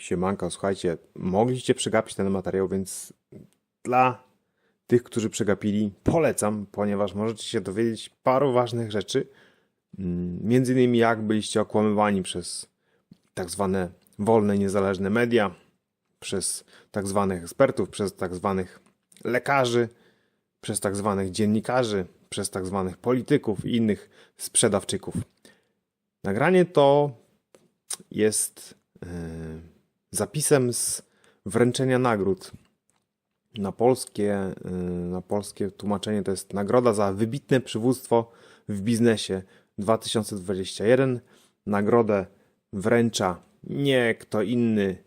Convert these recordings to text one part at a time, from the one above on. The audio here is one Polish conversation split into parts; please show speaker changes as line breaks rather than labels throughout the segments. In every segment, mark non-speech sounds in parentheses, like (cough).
Siemanko, słuchajcie, mogliście przegapić ten materiał, więc dla tych, którzy przegapili, polecam, ponieważ możecie się dowiedzieć paru ważnych rzeczy. Mm, Między innymi jak byliście okłamywani przez tak zwane wolne, niezależne media, przez tak zwanych ekspertów, przez tak zwanych lekarzy, przez tak zwanych dziennikarzy, przez tak zwanych polityków i innych sprzedawczyków. Nagranie to jest e, zapisem z wręczenia nagród. Na polskie, e, na polskie tłumaczenie to jest nagroda za wybitne przywództwo w biznesie 2021. Nagrodę wręcza nie kto inny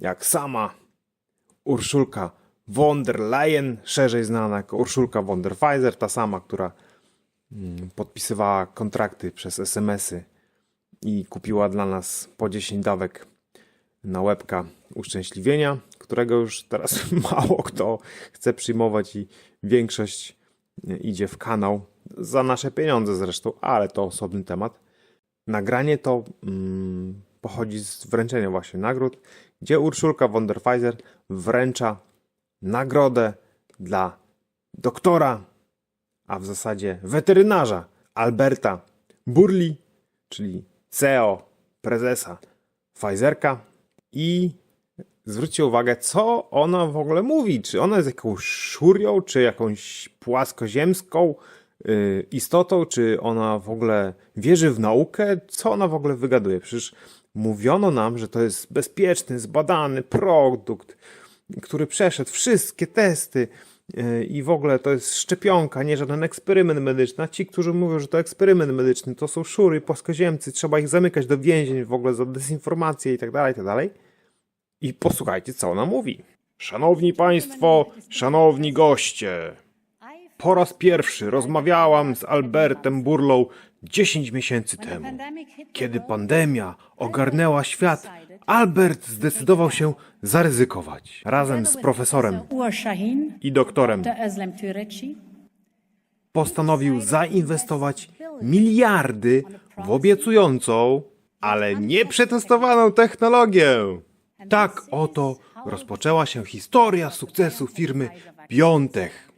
jak sama Urszulka von der Leyen, szerzej znana jako Urszulka von der Pfizer, ta sama, która mm, podpisywała kontrakty przez SMS-y i kupiła dla nas po 10 dawek na łebka uszczęśliwienia, którego już teraz (laughs) mało kto chce przyjmować i większość idzie w kanał za nasze pieniądze zresztą, ale to osobny temat. Nagranie to mm, pochodzi z wręczenia właśnie nagród, gdzie Urszulka von der Pfizer wręcza nagrodę dla doktora, a w zasadzie weterynarza Alberta Burli, czyli CEO, prezesa Pfizerka i zwróćcie uwagę, co ona w ogóle mówi. Czy ona jest jakąś szurią, czy jakąś płaskoziemską y, istotą, czy ona w ogóle wierzy w naukę? Co ona w ogóle wygaduje? Przecież mówiono nam, że to jest bezpieczny, zbadany produkt, który przeszedł wszystkie testy y, i w ogóle to jest szczepionka, nie żaden eksperyment medyczny. A ci, którzy mówią, że to eksperyment medyczny, to są szury, płaskoziemcy, trzeba ich zamykać do więzień w ogóle za dezinformację i tak dalej, i tak dalej. I posłuchajcie, co ona mówi. Szanowni Państwo, szanowni goście, po raz pierwszy rozmawiałam z Albertem Burlą 10 miesięcy temu. Kiedy pandemia ogarnęła świat, Albert zdecydował się zaryzykować. Razem z profesorem i doktorem postanowił zainwestować miliardy w obiecującą, ale nieprzetestowaną technologię. Tak oto rozpoczęła się historia sukcesu firmy Biontech.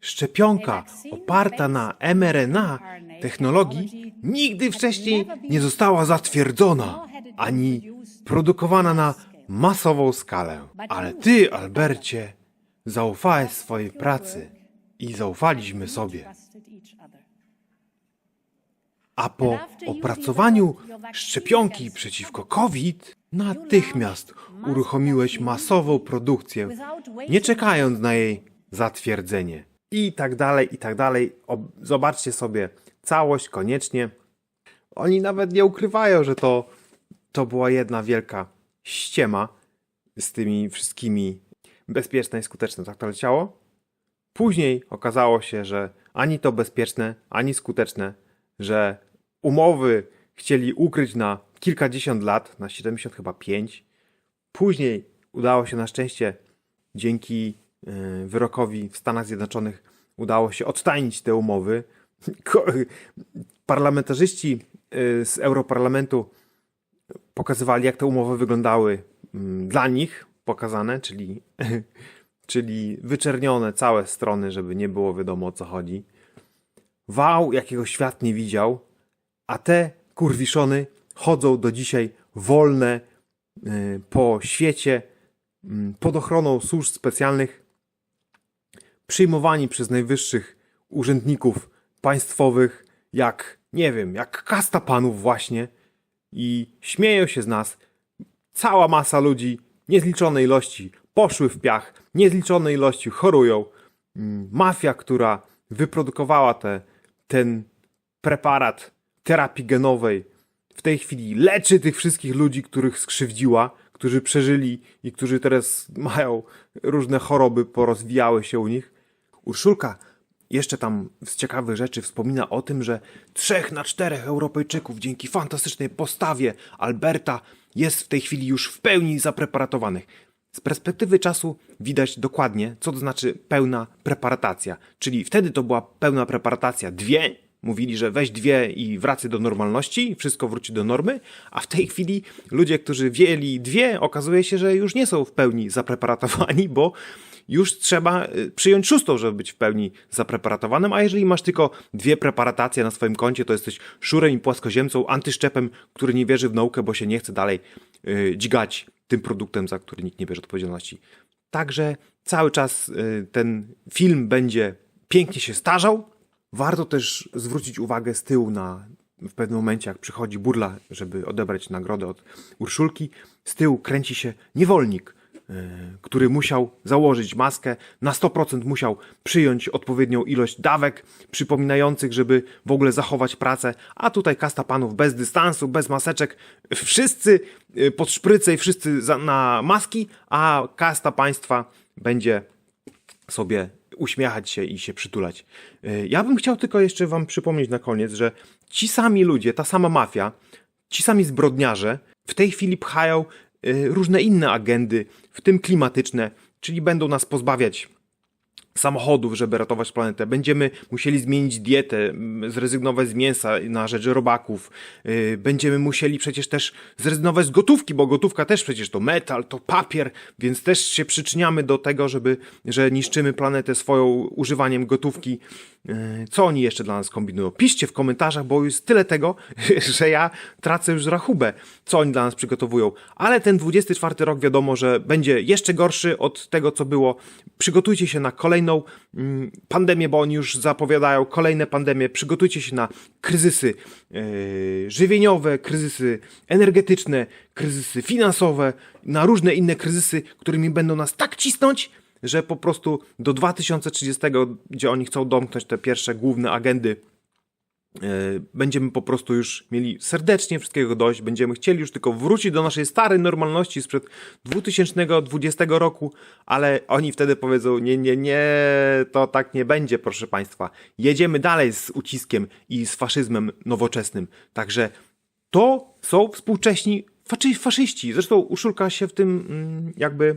Szczepionka oparta na mRNA technologii nigdy wcześniej nie została zatwierdzona ani produkowana na masową skalę. Ale ty, Albercie, zaufałeś swojej pracy i zaufaliśmy sobie. A po opracowaniu szczepionki przeciwko COVID, natychmiast uruchomiłeś masową produkcję, nie czekając na jej zatwierdzenie. I tak dalej, i tak dalej. Zobaczcie sobie całość koniecznie. Oni nawet nie ukrywają, że to, to była jedna wielka ściema z tymi wszystkimi bezpieczne i skuteczne. Tak to leciało? Później okazało się, że ani to bezpieczne, ani skuteczne, że umowy chcieli ukryć na kilkadziesiąt lat, na 70 chyba 5. Później udało się na szczęście dzięki y, wyrokowi w Stanach Zjednoczonych udało się odtajnić te umowy. (laughs) Parlamentarzyści y, z Europarlamentu pokazywali, jak te umowy wyglądały mm, dla nich pokazane, czyli, (laughs) czyli wyczernione całe strony, żeby nie było wiadomo o co chodzi. Wał, jakiego świat nie widział, a te kurwiszony chodzą do dzisiaj wolne y, po świecie pod ochroną służb specjalnych, przyjmowani przez najwyższych urzędników państwowych, jak nie wiem, jak kasta panów właśnie i śmieją się z nas. Cała masa ludzi, niezliczone ilości poszły w piach, niezliczone ilości chorują. Mafia, która wyprodukowała te, ten preparat terapii genowej, w tej chwili leczy tych wszystkich ludzi, których skrzywdziła, którzy przeżyli i którzy teraz mają różne choroby, porozwijały się u nich. Urszulka jeszcze tam z ciekawych rzeczy wspomina o tym, że trzech na czterech Europejczyków dzięki fantastycznej postawie Alberta jest w tej chwili już w pełni zapreparatowanych. Z perspektywy czasu widać dokładnie, co to znaczy pełna preparatacja. Czyli wtedy to była pełna preparatacja dwie, mówili, że weź dwie i wracaj do normalności, wszystko wróci do normy, a w tej chwili ludzie, którzy wzięli dwie, okazuje się, że już nie są w pełni zapreparatowani, bo już trzeba y, przyjąć szóstą, żeby być w pełni zapreparatowanym, a jeżeli masz tylko dwie preparatacje na swoim koncie, to jesteś szurem i płaskoziemcą, antyszczepem, który nie wierzy w naukę, bo się nie chce dalej yy, dźgać tym produktem, za który nikt nie bierze odpowiedzialności. Także cały czas y, ten film będzie pięknie się starzał. Warto też zwrócić uwagę z tyłu na w pewnym momencie, jak przychodzi burla, żeby odebrać nagrodę od Urszulki, z tyłu kręci się niewolnik, y, który musiał założyć maskę, na 100% musiał przyjąć odpowiednią ilość dawek przypominających, żeby w ogóle zachować pracę, a tutaj kasta panów bez dystansu, bez maseczek, wszyscy y, pod szprycę i wszyscy na maski, a kasta państwa będzie sobie uśmiechać się i się przytulać. Y, Ja bym chciał tylko jeszcze wam przypomnieć na koniec, że ci sami ludzie, ta sama mafia, ci sami zbrodniarze w tej chwili pchają y, różne inne agendy, w tym klimatyczne, czyli będą nas pozbawiać samochodów, żeby ratować planetę. Będziemy musieli zmienić dietę, zrezygnować z mięsa na rzecz robaków. Yy, Będziemy musieli przecież też zrezygnować z gotówki, bo gotówka też przecież to metal, to papier, więc też się przyczyniamy do tego, żeby, że niszczymy planetę swoją używaniem gotówki. Yy, Co oni jeszcze dla nas kombinują? Piszcie w komentarzach, bo jest tyle tego, (laughs) że ja tracę już rachubę, co oni dla nas przygotowują. Ale ten 24 rok wiadomo, że będzie jeszcze gorszy od tego, co było. Przygotujcie się na kolejną mm, pandemię, bo oni już zapowiadają kolejne pandemie. Przygotujcie się na kryzysy yy, żywieniowe, kryzysy energetyczne, kryzysy finansowe, na różne inne kryzysy, którymi będą nas tak cisnąć, że po prostu do 2030, gdzie oni chcą domknąć te pierwsze główne agendy, e, będziemy po prostu już mieli serdecznie wszystkiego dość, będziemy chcieli już tylko wrócić do naszej starej normalności sprzed 2020 roku, ale oni wtedy powiedzą, nie, nie, nie, to tak nie będzie, proszę Państwa. Jedziemy dalej z uciskiem i z faszyzmem nowoczesnym. Także to są współcześni faszy, faszyści. Zresztą Uszulka się w tym mm, jakby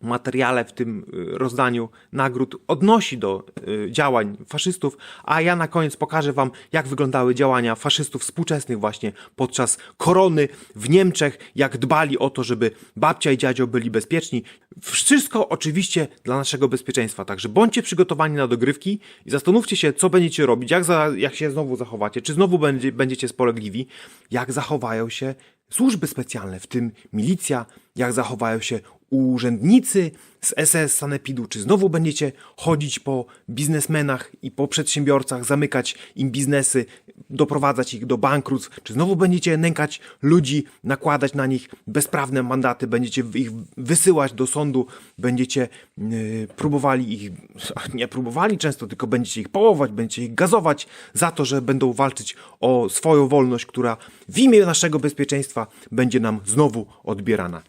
materiale, w tym y, rozdaniu nagród odnosi do y, działań faszystów, a ja na koniec pokażę Wam, jak wyglądały działania faszystów współczesnych właśnie podczas korony w Niemczech, jak dbali o to, żeby babcia i dziadzio byli bezpieczni. Wszystko oczywiście dla naszego bezpieczeństwa, także bądźcie przygotowani na dogrywki i zastanówcie się, co będziecie robić, jak, za, jak się znowu zachowacie, czy znowu będzie, będziecie spolegliwi, jak zachowają się służby specjalne, w tym milicja, jak zachowają się urzędnicy z SS Sanepidu, czy znowu będziecie chodzić po biznesmenach i po przedsiębiorcach, zamykać im biznesy, doprowadzać ich do bankructw, czy znowu będziecie nękać ludzi, nakładać na nich bezprawne mandaty, będziecie ich wysyłać do sądu, będziecie yy, próbowali ich, (laughs) nie próbowali często, tylko będziecie ich pałować, będziecie ich gazować za to, że będą walczyć o swoją wolność, która w imię naszego bezpieczeństwa będzie nam znowu odbierana.